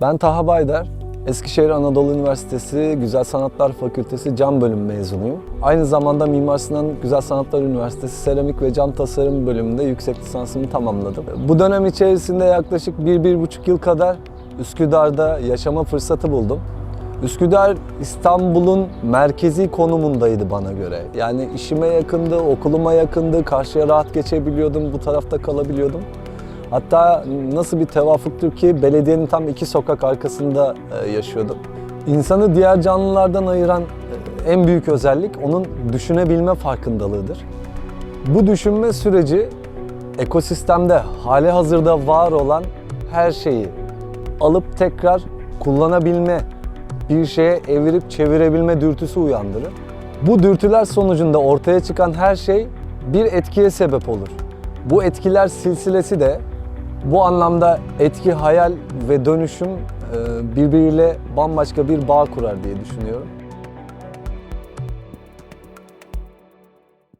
Ben Taha Baydar, Eskişehir Anadolu Üniversitesi Güzel Sanatlar Fakültesi Cam Bölüm mezunuyum. Aynı zamanda Mimar Sinan Güzel Sanatlar Üniversitesi Seramik ve Cam Tasarım bölümünde yüksek lisansımı tamamladım. Bu dönem içerisinde yaklaşık 1-1,5 yıl kadar Üsküdar'da yaşama fırsatı buldum. Üsküdar İstanbul'un merkezi konumundaydı bana göre. Yani işime yakındı, okuluma yakındı, karşıya rahat geçebiliyordum, bu tarafta kalabiliyordum. Hatta nasıl bir tevafuktur ki belediyenin tam iki sokak arkasında e, yaşıyordum. İnsanı diğer canlılardan ayıran e, en büyük özellik onun düşünebilme farkındalığıdır. Bu düşünme süreci ekosistemde hali hazırda var olan her şeyi alıp tekrar kullanabilme, bir şeye evirip çevirebilme dürtüsü uyandırır. Bu dürtüler sonucunda ortaya çıkan her şey bir etkiye sebep olur. Bu etkiler silsilesi de bu anlamda etki, hayal ve dönüşüm e, birbiriyle bambaşka bir bağ kurar diye düşünüyorum.